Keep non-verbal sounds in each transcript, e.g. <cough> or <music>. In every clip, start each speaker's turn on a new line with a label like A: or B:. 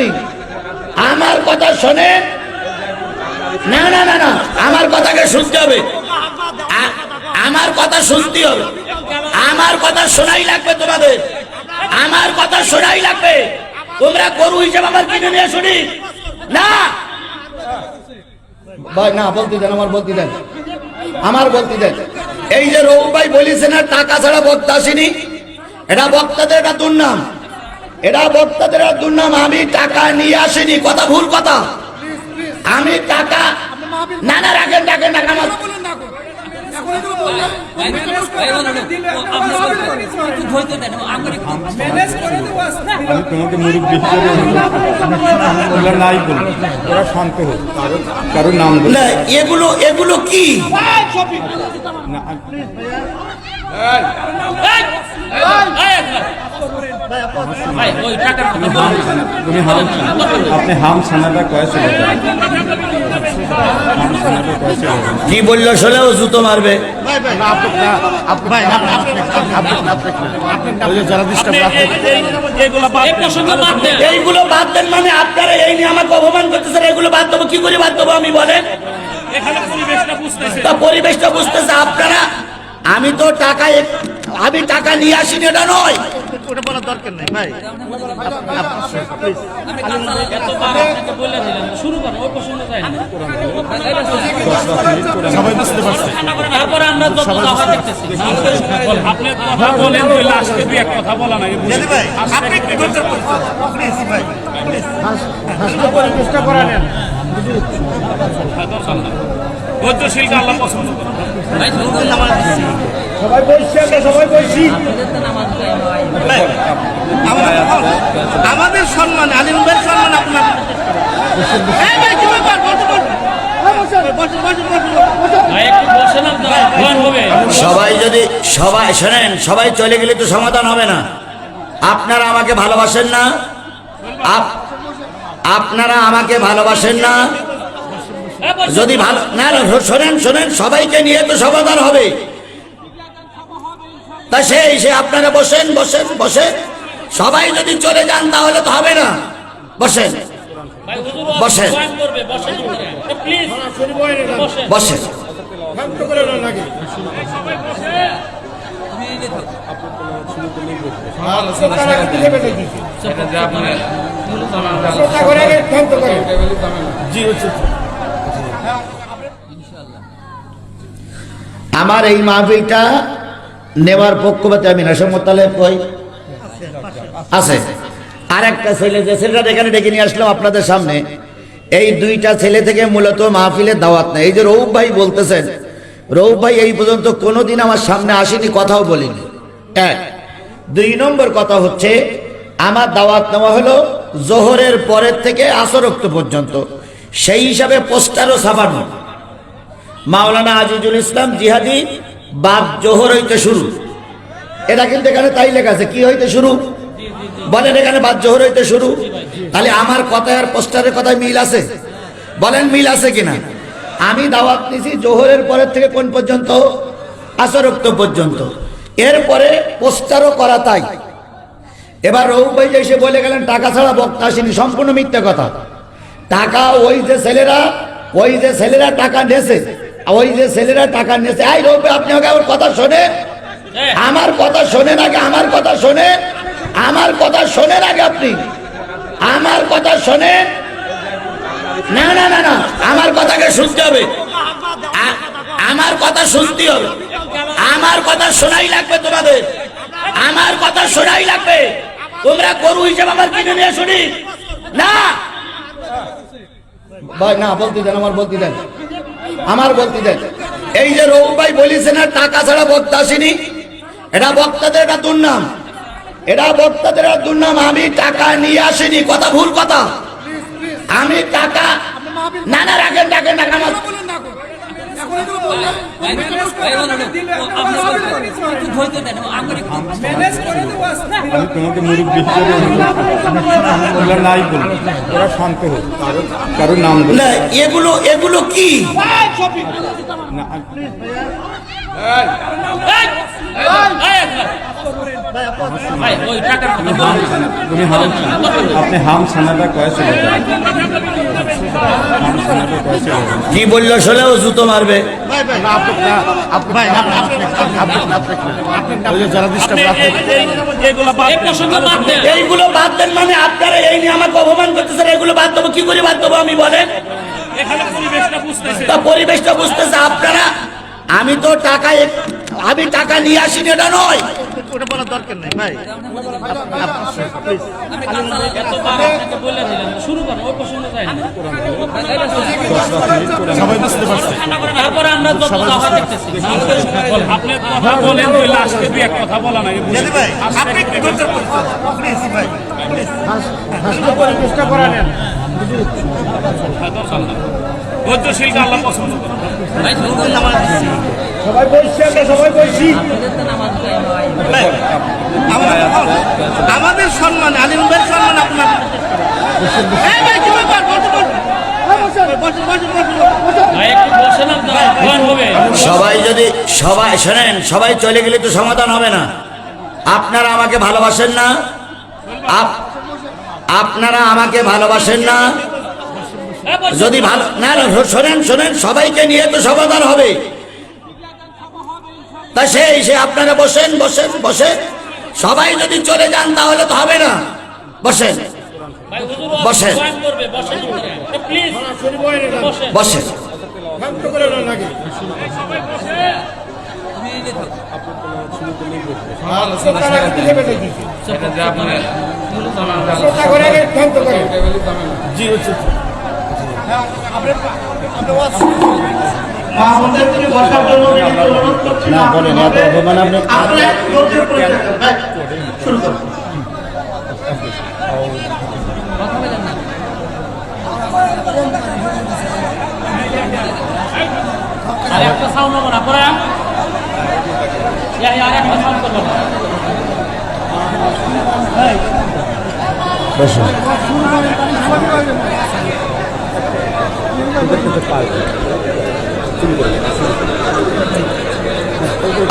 A: আপনি? আমার কথা শোনে না না না না, আমার কথাকে শুনতে হবে। আমার কথা শুনতে হবে। আমার কথা শোনাই লাগবে তোমাদের। আমার কথা শোনাই লাগবে। তোমরা গরু হিসেবে আমার কিনে নিয়ে শুনি না। ভাই, না, বলতে দেন, আমার বলতে দেন। আমার বলতে দেন। এই যে রঘু ভাই বলিছে না, টাকা ছাড়া বক্তা আসেনি, এটা বক্তাদের একটা দুর্নাম। এটা বক্তাদের দুর্নাম আমি টাকা নিয়ে আসিনি কথা ভুল কথা। আমি টাকা না না রাখেন রাখেন রাখেন
B: তোমাকে মুরব্বী নাই বলব ওরা শান্ত হোক কারো- কারও নাম
A: এগুলো এগুলো কি?
B: না আপনি হাম ছানাটা কয়েছে হাম ছানাটা কয়েছে
A: কি বলল শোলেও জুতো মারবে। এইগুলো বাদ দেন মানে আপনারা এই নিয়ে আমাকে অপমান করতেছেন এগুলো বাদ দেবো কি করে বাদ দেবো আমি বলেন? পরিবেশটা বুঝতেছে আপনারা আমি তো টাকা আমি টাকা নিয়ে আসিনি এটা নয়।
C: সবাই বুঝতে পারছে
D: তারপরে আমরা যত দফা দেখতেছি
C: ধৈর্যশীলকে আল্লাহ পছন্দ করে
B: সবাই বলছি আমরা সবাই বলছি
E: আমাদের সম্মান আলিম ভাইয়ের সম্মান আপনার। এই ভাই, কি ব্যাপার? বসো, বসো। বসো, বসো, বসো।
D: ভাই একটু বসে না ভয় হবে।
A: সবাই যদি সবাই শোনেন সবাই চলে গেলে তো সমাধান হবে না। আপনারা আমাকে ভালোবাসেন না? আপ- আপনারা আমাকে ভালোবাসেন না? যদি ভালো না শোনেন শোনেন সবাইকে নিয়ে তো সমাধান হবে। তা সেই, সে আপনারা বসেন বসেন বসেন। সবাই যদি চলে যান, তাহলে তো হবে না। বসেন। বসেন।
D: বসেন। প্লিজ বসেন
A: আমার এই মাহফিলটা নেওয়ার পক্ষপাতে আমি নাসমত তালেব কই? আছে। আর একটা ছেলে যে ছেলেটা এখানে ডেকে নিয়ে আসলাম আপনাদের সামনে। এই দুইটা ছেলে থেকে মূলত মাহফিলের দাওয়াত নেই। এই যে রৌফ ভাই বলতেছেন, রৌফ ভাই এই পর্যন্ত কোনোদিন আমার সামনে আসেনি, কথাও বলিনি। এক। দুই নম্বর কথা হচ্ছে, আমার দাওয়াত নেওয়া হলো জোহরের পরের থেকে আসরক্ত পর্যন্ত। সেই হিসাবে পোস্টারও ছাপানো। মাওলানা আজিজুল ইসলাম জিহাদি বাদ জোহর হইতে শুরু। এটা কিন্তু এখানে তাই লেখা আছে, কি হইতে শুরু? বলেন এখানে বাদ জোহর হইতে শুরু। তাহলে আমার কথায় আর পোস্টারের কথায় মিল আছে? বলেন মিল আছে কিনা? আমি দাওয়াত নিছি জোহরের পরের থেকে কোন পর্যন্ত? আসরক্ত পর্যন্ত। এরপরে পোস্টারও করা তাই। এবার রঘু ভাই এসে বলে গেলেন, টাকা ছাড়া বক্তা আসেনি, সম্পূর্ণ মিথ্যা কথা। টাকা ওই যে ছেলেরা, ওই যে ছেলেরা টাকা নেছে ওই যে ছেলেরা টাকা নেছে আই রঘু আপনি আগে আমার কথা শোনে। আমার কথা শোনে আগে আমার কথা শোনে। আমার কথা শোনে আগে আপনি। আমার কথা শোনে। না না না না আমার কথাকে শুনতে হবে। আমার কথা শুনতে হবে। আমার কথা শোনাই লাগবে তোমাদের। আমার কথা শোনাই লাগবে। তোমরা গরু হিসেবে আমার কিনে নিয়ে শুনি না। ভাই না বলতে দেন আমার বলতে দেন। আমার বলতে দেন। এই যে রঘু ভাই বলিছে না টাকা ছাড়া বক্তা আসেনি। এটা বক্তাদের একটা দুর্নাম। এটা বক্তাদের একটা দুর্নাম আমি টাকা নিয়ে আসিনি। কথা ভুল কথা। আমি টাকা না না রাখেন রাখেন রাখেন আমার।
B: আমি তোমাকে মুরব্বী হিসেবে ওগুলো নাই বলি। ওরা শান্ত হোক। কারও কারও নাম
A: না এগুলো এগুলো কি?
B: না আপনি হাম সানাটা
A: কি বলল শোনেও জুতো মারবে। এইগুলো বাদ দেন মানে আপনারা এই নিয়ে আমাকে অপমান করতেছেন এগুলো বাদ দেবো কি করে বাদ দেবো আমি বলেন?
C: পরিবেশটা বুঝতেছে।
A: আপনারা। আমি তো টাকা আমি টাকা নিয়ে আসি এটা নয়।
E: ওটা বলার দরকার নেই ভাই।
D: এতবার আপনাকে বলে দিলেন শুরু করেন
B: সবাই
D: আমরা
E: ভাই, আমাদের- সম্মান আলিম ভাই সম্মান আপনার
A: সবাই যদি সবাই শোনেন সবাই চলে গেলে তো সমাধান হবে না। আপনারা আমাকে ভালোবাসেন না। আপ- আপনারা আমাকে ভালোবাসেন না। যদি ভালো না না শোনেন শোনেন সবাইকে নিয়ে তো সমাধান হবে। তা সেই সে আপনারা বসেন বসেন বসে সবাই যদি চলে যান তাহলে তো হবে না। বসেন।
D: ভাই হুজুর
A: বসেন।
D: বসেন। প্লিজ বসেন।
A: বসেন। না বলেন। এত অপমান আপনি
D: আর একটা সাউন্ড হবে না পরে আর একটা সাউন্ড করব। না
A: বসুন।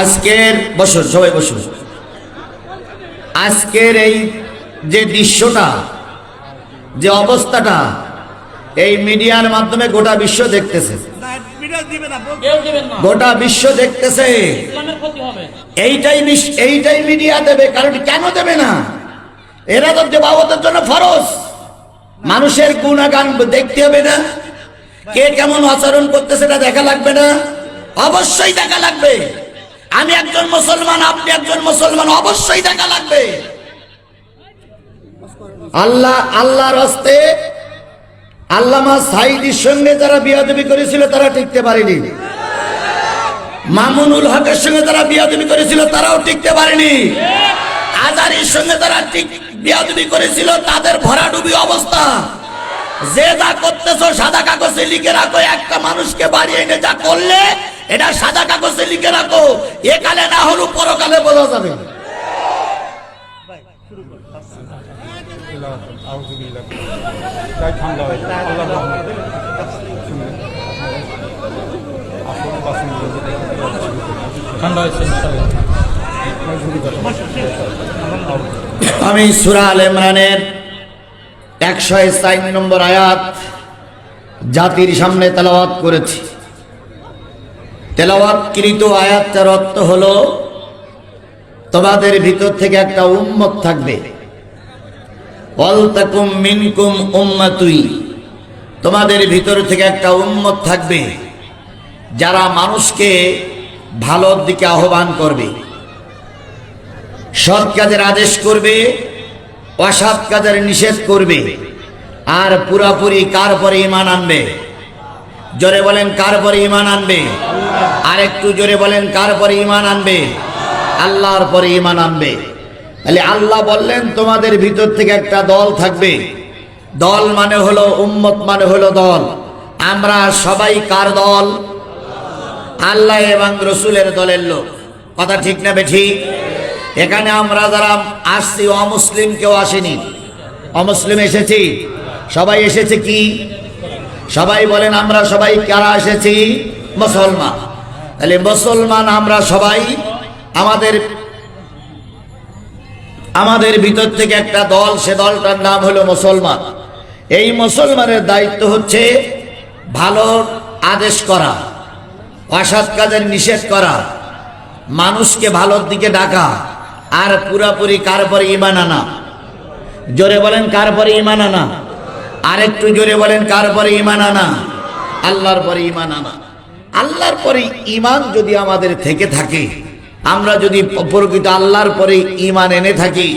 A: আজকের বসুন সবাই বসুন। আজকের এই যে দৃশ্যটা যে অবস্থাটা এই মিডিয়ার মাধ্যমে গোটা বিশ্ব দেখতেছে। গোটা বিশ্ব দেখতেছে। এইটাই এইটাই মিডিয়া দেবে কারণ কেন দেবে না? এরা তো দেবাবতের জন্য ফরজ। মানুষের গুণাগান দেখতে হবে না। কে কেমন আচরণ করতে সেটা দেখা লাগবে না? অবশ্যই দেখা লাগবে। আমি একজন মুসলমান, আপনি একজন মুসলমান, অবশ্যই দেখা লাগবে। আল্লাহ, আল্লাহর হস্তে আল্লামা সাইদির সঙ্গে যারা বিয়াদবি করেছিল, তারা টিকতে পারেনি। মামুনুল হকের সঙ্গে তারা বিয়াদবি করেছিল, তারাও টিকতে পারেনি। আজারির সঙ্গে ঠিক বিয়াদবি করেছিল, তাদের ভরাডুবি অবস্থা। যে যা করতেছো সাদা কাগজে লিখে রাখো, একটা মানুষকে বাড়ি এনে যা করলে, এটা সাদা কাগজে লিখে রাখো। একালে না হলেও পরকালে বোঝা যাবে আমি সুরা আল ইমরানের একশো চার নম্বর আয়াত জাতির সামনে তেলাওয়াত করেছি। তেলাওয়াতকৃত আয়াতটার অর্থ হলো, তোমাদের ভিতর থেকে একটা উম্মত থাকবে। অলতাকুম মিনকুম উম্মাতুই, তোমাদের ভিতর থেকে একটা উম্মত থাকবে, যারা মানুষকে ভালোর দিকে আহ্বান করবে। সৎ কাজের আদেশ করবে অসৎ কাজের নিষেধ করবে। আর পুরাপুরি কার পরে ইমান আনবে? জোরে বলেন, কার পরে ইমান আনবে? আর একটু জোরে বলেন, কার পরে ইমান আনবে? আল্লাহর পরে ইমান আনবে। তাহলে আল্লাহ বললেন, তোমাদের ভিতর থেকে একটা দল থাকবে। দল মানে হলো, উম্মত মানে হলো দল। আমরা সবাই কার দল? আল্লাহ এবং রসুলের দলের লোক। কথা ঠিক না বে ঠিক? এখানে আমরা যারা আসছি, অমুসলিম কেউ আসেনি। অমুসলিম এসেছি। সবাই এসেছে কি? সবাই বলেন, আমরা সবাই কারা এসেছি? মুসলমান। তাহলে মুসলমান আমরা সবাই আমাদের আমাদের ভিতর থেকে একটা দল, সে দলটার নাম হলো মুসলমান। এই মুসলমানের দায়িত্ব হচ্ছে ভালো আদেশ করা, অসৎ কাজের নিষেধ করা, মানুষকে ভালোর দিকে ডাকা। আর পুরাপুরি কার পরে ইমান আনা? জোরে বলেন, কার পরে ইমান আনা? আর একটু জোরে বলেন, কার পরে ইমান আনা? আল্লাহর পরে ইমান আনা। আল্লাহর পরে ইমান যদি আমাদের থেকে থাকে, আমরা যদি প্রকৃত আল্লাহর পরে ইমান এনে থাকি,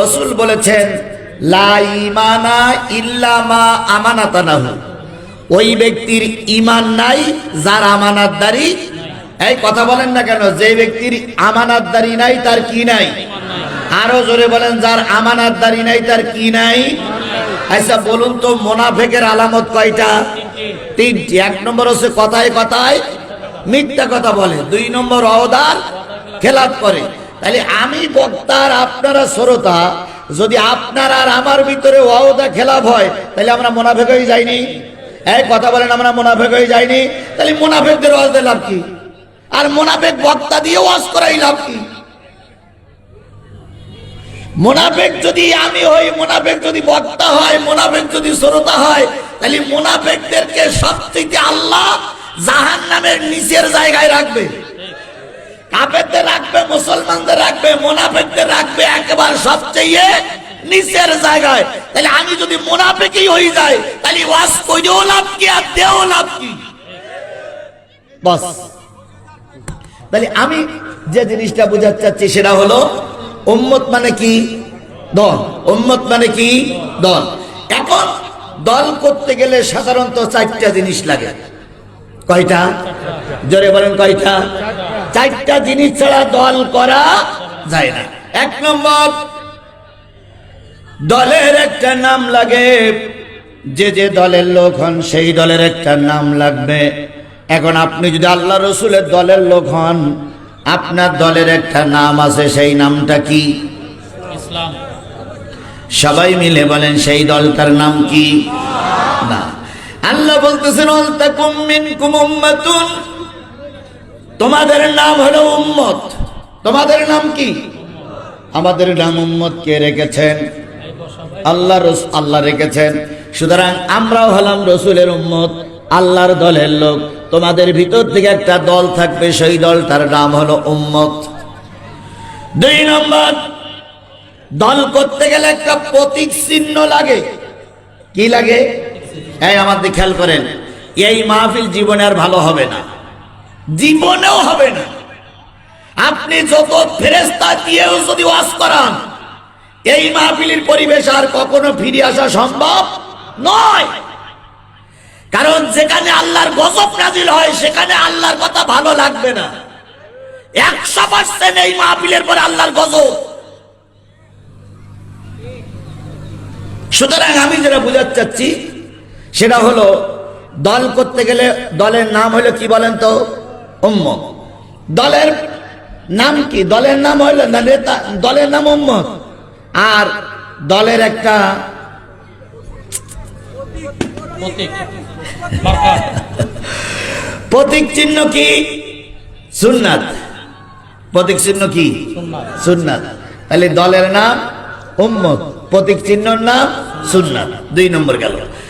A: রসুল বলেছেন, লা ইল্লামা আমানাতানাহু। ওই ব্যক্তির ইমান নাই, যার আমানাতদারি এই কথা বলেন না কেন? যে ব্যক্তির আমানাতদারি নাই, তার কি নাই? আরও জোরে বলেন, যার আমানাতদারি নাই, তার কি নাই? আচ্ছা বলুন তো, মোনাফেকের আলামত কয়টা? তিনটি। এক নম্বর হচ্ছে কথায় কথায় মিথ্যা কথা বলে। দুই নম্বর অবদার খেলাপ করে। তাহলে আমি বক্তার, আপনারা শ্রোতা, যদি আপনার আর আমার ভিতরে ওয়াদা খেলাপ হয়, তাহলে আমরা মোনাফেক হয়ে যাইনি? এই কথা বলেন, আমরা মোনাফেক হয়ে যাইনি? তাহলে মোনাফেকদের দিয়ে লাভ কি? আর মোনাফেক বক্তা দিয়ে ওয়াজ করাই লাভ কি মোনাফেক যদি আমি হই, মোনাফেক যদি বক্তা হয়, মোনাফেক যদি শ্রোতা হয়, তাহলে মোনাফেকদেরকে সবচেয়ে আল্লাহ জাহান নামের নিচের জায়গায় রাখবে। কাফেরদের রাখবে, মুসলমানদের রাখবে, মোনাফেকদের রাখবে একেবারে সবচেয়ে নিচের জায়গায়। তাহলে আমি যদি মোনাফেকই হয়ে যাই, তাহলে ওয়াজ কইও লাভ কি আর দেও লাভ কি? তাহলে আমি যে জিনিসটা বোঝাতে চাচ্ছি সেটা হলো, উম্মত মানে কি? দল। উম্মত মানে কি? দল। এখন দল করতে গেলে সাধারণত চারটা জিনিস লাগে। কয়টা? জোরে বলেন কয়টা? চারটা জিনিস ছাড়া দল করা যায় না। এক নম্বর, দলের একটা নাম লাগে। যে যে দলের লোক হন, সেই দলের একটা নাম লাগবে। এখন আপনি যদি আল্লাহ রসুলের দলের লোক হন আপনার দলের একটা নাম আছে সেই নামটা কি?
C: ইসলাম।
A: সবাই মিলে বলেন সেই দলটার নাম কি? না। আল্লাহ বলতেছেন তোমাদের নাম হলো উম্মত। তোমাদের নাম কি? আমাদের নাম উম্মত কে রেখেছেন? আল্লাহ আল্লাহ রেখেছেন। সুতরাং আমরাও হলাম রসুলের উম্মত আল্লাহর দলের লোক। তোমাদের ভিতর থেকে একটা দল থাকবে, সেই দলটার নাম হলো উম্মত। দুই নম্বর, দল করতে গেলে একটা প্রতীক চিহ্ন লাগে। কি লাগে? এই আমার দিকে খেয়াল করেন, এই মাহফিল জীবনে আর ভালো হবে না। জীবনেও হবে না। আপনি যত ফেরেস্তা দিয়েও যদি ওয়াজ করান, এই মাহফিলের পরিবেশ আর কখনো ফিরে আসা সম্ভব নয়। কারণ যেখানে আল্লাহর গজব নাজিল হয়, সেখানে আল্লাহর কথা ভালো লাগবে না। একশো পার্সেন্ট এই মাহফিলের পরে আল্লাহর গজব। সুতরাং আমি যেটা বোঝাতে চাচ্ছি, সেটা হলো, দল করতে গেলে দলের নাম হলো কি বলেন তো? উম্মত। দলের নাম কি? দলের নাম হলো না নেতা, দলের নাম উম্মত। আর দলের একটা
C: প্রতীক। <laughs>
A: প্রতীক চিহ্ন কি? সুন্নাত। প্রতীক চিহ্ন কি? সুন্নাত। তাহলে দলের নাম উম্মত। প্রতীক চিহ্নর নাম সুন্নাত। দুই নম্বর গেল।